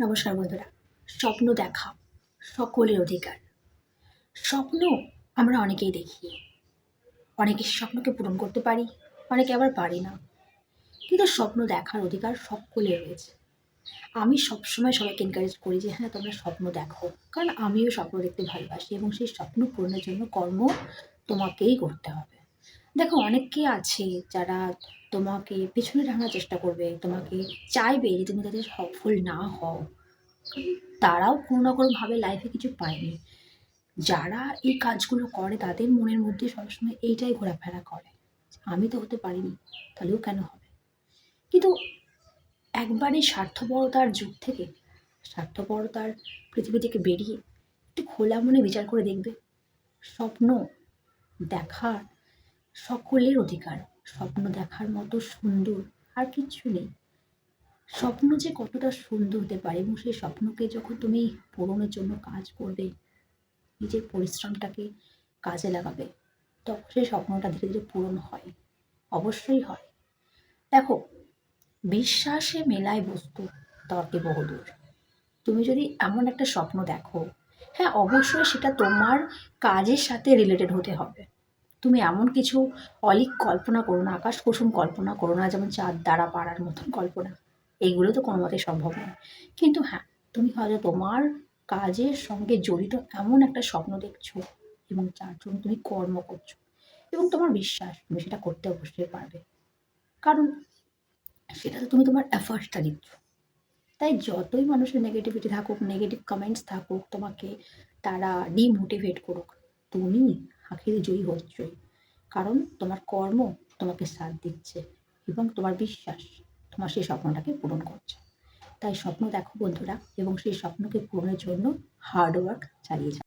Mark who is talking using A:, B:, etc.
A: নমস্কার বন্ধুরা, স্বপ্ন দেখা সকলের অধিকার। স্বপ্ন আমরা অনেকেই দেখি। অনেকে স্বপ্নকে পূরণ করতে পারি, অনেকে আবার পারি না। কিন্তু স্বপ্ন দেখার অধিকার সকলের রয়েছে। আমি সবসময় সবাইকে এনকারেজ করি যে হ্যাঁ তোমরা স্বপ্ন দেখো। কারণ আমিও স্বপ্ন দেখতে ভালোবাসি এবং সেই স্বপ্ন পূরণের জন্য কর্ম তোমাকেই করতে হবে। দেখো, অনেকে আছে যারা তোমাকে পেছনে টানার চেষ্টা করবে, তোমাকে চাইবে যে তুমি তাদের সফল না হও। তারাও কোনো না কোনোভাবে লাইফে কিছু পায়নি। যারা এই কাজগুলো করে, তাদের মনের মধ্যে সবসময় এইটাই ঘোরাফেরা করে, আমি তো হতে পারিনি, তাহলেও কেন হবে? কিন্তু একবারই স্বার্থপরতার যুগ থেকে, স্বার্থপরতার পৃথিবী থেকে বেরিয়ে একটু খোলা মনে বিচার করে দেখবে, স্বপ্ন, দেখার সকলের অধিকার। স্বপ্ন দেখার মতো সুন্দর আর কিচ্ছু নেই। স্বপ্ন যে কতটা সুন্দর হতে পারে এবং সেই স্বপ্নকে যখন তুমি পূরণের জন্য কাজ করবে, নিজের পরিশ্রমটাকে কাজে লাগাবে, তখন সেই স্বপ্নটা ধীরে ধীরে পূরণ হয়। অবশ্যই হয়। দেখো, বিশ্বাসে মেলায় বস্তু তর্কে বহুদূর। তুমি যদি এমন একটা স্বপ্ন দেখো হ্যাঁ অবশ্যই সেটা তোমার কাজের সাথে রিলেটেড হতে হবে। তুমি এমন কিছু অলিক কল্পনা করো না, আকাশ কুসুম কল্পনা করো না, যেমন চাঁদ, দ্বারা, পাড়ার মতন কল্পনা। এইগুলো তো কোনো মতে সম্ভব নয়। কিন্তু হ্যাঁ তুমি হয়তো তোমার কাজের সঙ্গে জড়িত এমন একটা স্বপ্ন দেখছ এবং যার জন্য তুমি কর্ম করছ এবং তোমার বিশ্বাস, তুমি সেটা করতে অবশ্যই পারবে। কারণ সেটাতে তুমি তোমার এফার্টটা দিচ্ছ। তাই যতই মানুষের নেগেটিভিটি থাকুক নেগেটিভ কমেন্টস থাকুক, তোমাকে তারা ডিমোটিভেট করুক, তুমি আখেরে জয়ী হচ্ছই। কারণ তোমার কর্ম তোমাকে সাথ দিচ্ছে এবং তোমার বিশ্বাস তোমার সেই স্বপ্নটাকে পূরণ করছে। তাই স্বপ্ন দেখো বন্ধুরা এবং সেই স্বপ্নকে পূরণের জন্য হার্ডওয়ার্ক চালিয়ে যাও।